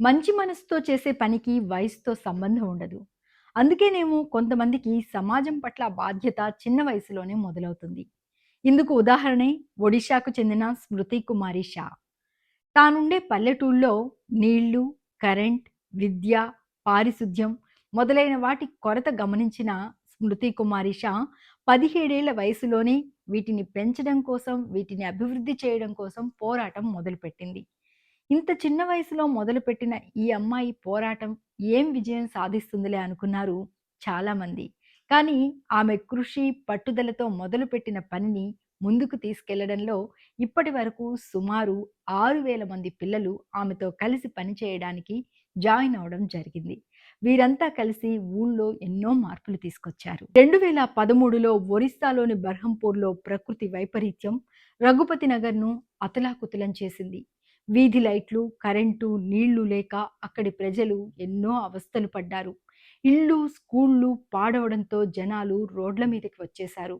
మంచి మనసుతో చేసే పనికి వయసుతో సంబంధం ఉండదు. అందుకేనేమో కొంతమందికి సమాజం పట్ల బాధ్యత చిన్న వయసులోనే మొదలవుతుంది. ఇందుకు ఉదాహరణే ఒడిషాకు చెందిన స్మృతి కుమారి షా. తానుండే పల్లెటూళ్ళలో నీళ్ళు, కరెంట్, విద్య, పారిశుధ్యం మొదలైన వాటి కొరత గమనించిన స్మృతి కుమారి షా పదిహేడేళ్ళ వయసులోనే వీటిని పెంచడం కోసం, వీటిని అభివృద్ధి చేయడం కోసం పోరాటం మొదలుపెట్టింది. ఇంత చిన్న వయసులో మొదలుపెట్టిన ఈ అమ్మాయి పోరాటం ఏం విజయం సాధిస్తుందిలే అనుకున్నారు చాలామంది. కానీ ఆమె కృషి, పట్టుదలతో మొదలుపెట్టిన పనిని ముందుకు తీసుకెళ్ళడంలో ఇప్పటివరకు సుమారు ఆరు వేల మంది పిల్లలు ఆమెతో కలిసి పనిచేయడానికి జాయిన్ అవ్వడం జరిగింది. వీరంతా కలిసి ఊళ్ళో ఎన్నో మార్పులు తీసుకొచ్చారు. 2013లో ఒరిస్సాలోని బర్హంపూర్‌లో ప్రకృతి వైపరీత్యం రఘుపతి నగర్‌ను అతలాకుతలం చేసింది. వీధి లైట్లు, కరెంటు, నీళ్ళు లేక అక్కడి ప్రజలు ఎన్నో అవస్థలు పడ్డారు. ఇళ్ళు, స్కూళ్ళు పాడవడంతో జనాలు రోడ్ల మీదకి వచ్చేశారు.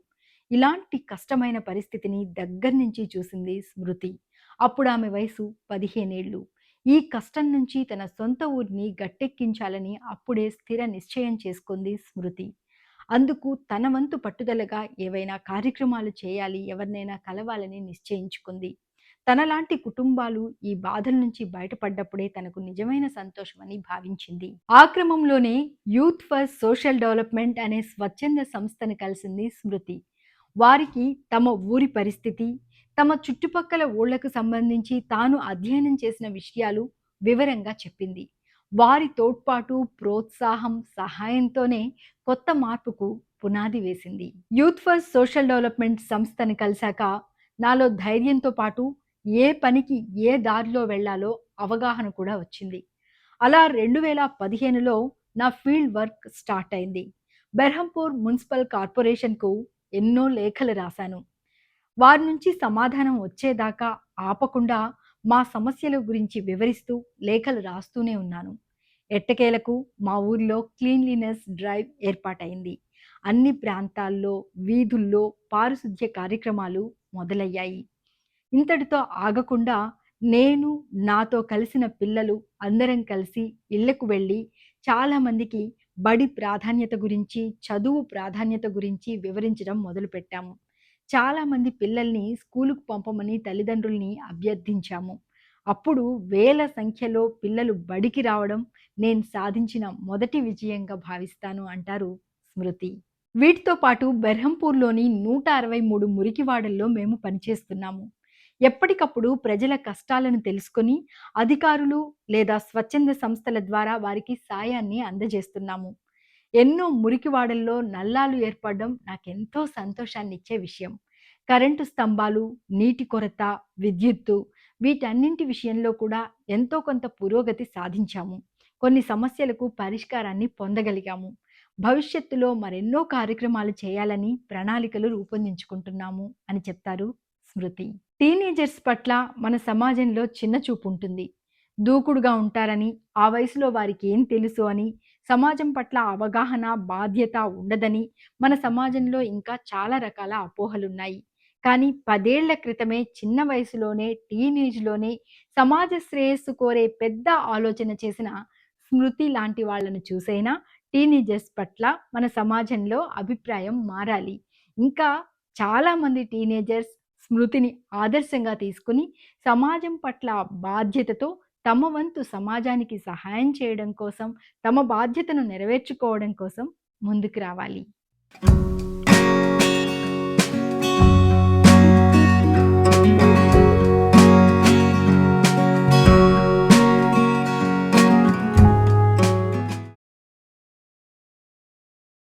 ఇలాంటి కష్టమైన పరిస్థితిని దగ్గర నుంచి చూసింది స్మృతి. అప్పుడు ఆమె వయసు పదిహేనేళ్ళు ఈ కష్టం నుంచి తన సొంత ఊరిని గట్టెక్కించాలని అప్పుడే స్థిర నిశ్చయం చేసుకుంది స్మృతి. అందుకు తన వంతు పట్టుదలగా ఏవైనా కార్యక్రమాలు చేయాలి, ఎవరినైనా కలవాలని నిశ్చయించుకుంది. తనలాంటి కుటుంబాలు ఈ బాధల నుంచి బయటపడ్డప్పుడే తనకు నిజమైన సంతోషమని భావించింది. ఆ క్రమంలోనే యూత్ ఫర్ సోషల్ డెవలప్‌మెంట్ అనే స్వచ్ఛంద సంస్థను కలిసింది స్మృతి. వారికి తమ ఊరి పరిస్థితి, తమ చుట్టుపక్కల ఊళ్ళకు సంబంధించి తాను అధ్యయనం చేసిన విషయాలు వివరంగా చెప్పింది. వారి తోడ్పాటు, ప్రోత్సాహం, సహాయంతోనే కొత్త మార్పుకు పునాది వేసింది. యూత్ ఫర్ సోషల్ డెవలప్‌మెంట్ సంస్థని కలిశాక నాలో ధైర్యంతో పాటు ఏ పనికి ఏ దారిలో వెళ్ళాలో అవగాహన కూడా వచ్చింది. అలా 2015లో నా ఫీల్డ్ వర్క్ స్టార్ట్ అయింది. బెర్హంపూర్ మున్సిపల్ కార్పొరేషన్‌కు ఎన్నో లేఖలు రాశాను. వారి నుంచి సమాధానం వచ్చేదాకా ఆపకుండా మా సమస్యల గురించి వివరిస్తూ లేఖలు రాస్తూనే ఉన్నాను. ఎట్టకేలకు మా ఊర్లో క్లీన్లీనెస్ డ్రైవ్ ఏర్పాటైంది అన్ని ప్రాంతాల్లో, వీధుల్లో పారిశుధ్య కార్యక్రమాలు మొదలయ్యాయి. ఇంతటితో ఆగకుండా నేను, నాతో కలిసిన పిల్లలు అందరం కలిసి ఇళ్ళకు వెళ్ళి చాలామందికి బడి ప్రాధాన్యత గురించి, చదువు ప్రాధాన్యత గురించి వివరించడం మొదలుపెట్టాము. చాలామంది పిల్లల్ని స్కూలుకు పంపమని తల్లిదండ్రుల్ని అభ్యర్థించాము. అప్పుడు వేల సంఖ్యలో పిల్లలు బడికి రావడం నేను సాధించిన మొదటి విజయంగా భావిస్తాను అంటారు స్మృతి. వీటితో పాటు బెర్హంపూర్‌లోని 163 మురికివాడల్లో మేము పనిచేస్తున్నాము. ఎప్పటికప్పుడు ప్రజల కష్టాలను తెలుసుకొని అధికారులు లేదా స్వచ్ఛంద సంస్థల ద్వారా వారికి సాయాన్ని అందజేస్తున్నాము. ఎన్నో మురికివాడల్లో నల్లాలు ఏర్పడడం నాకెంతో సంతోషాన్నిచ్చే విషయం. కరెంటు స్తంభాలు, నీటి కొరత, విద్యుత్తు వీటన్నింటి విషయంలో కూడా ఎంతో కొంత పురోగతి సాధించాము. కొన్ని సమస్యలకు పరిష్కారాన్ని పొందగలిగాము. భవిష్యత్తులో మరెన్నో కార్యక్రమాలు చేయాలని ప్రణాళికలు రూపొందించుకుంటున్నాము అని చెప్తారు స్మృతి. టీనేజర్స్ పట్ల మన సమాజంలో చిన్న చూపు ఉంటుంది దూకుడుగా ఉంటారని, ఆ వయసులో వారికేం తెలుసు అని, సమాజం పట్ల అవగాహన, బాధ్యత ఉండదని మన సమాజంలో ఇంకా చాలా రకాల అపోహలున్నాయి. కానీ పదేళ్ళ క్రితమే చిన్న వయసులోనే టీనేజ్‌లోనే సమాజ శ్రేయస్సు కోరే పెద్ద ఆలోచన చేసిన స్మృతి లాంటి వాళ్ళను చూసైనా టీనేజర్స్ పట్ల మన సమాజంలో అభిప్రాయం మారాలి. ఇంకా చాలామంది టీనేజర్స్ స్మృతిని ఆదర్శంగా తీసుకొని సమాజం పట్ల బాధ్యతతో తమ వంతు సమాజానికి సహాయం చేయడం కోసం, తమ బాధ్యతను నెరవేర్చుకోవడం కోసం ముందుకు రావాలి.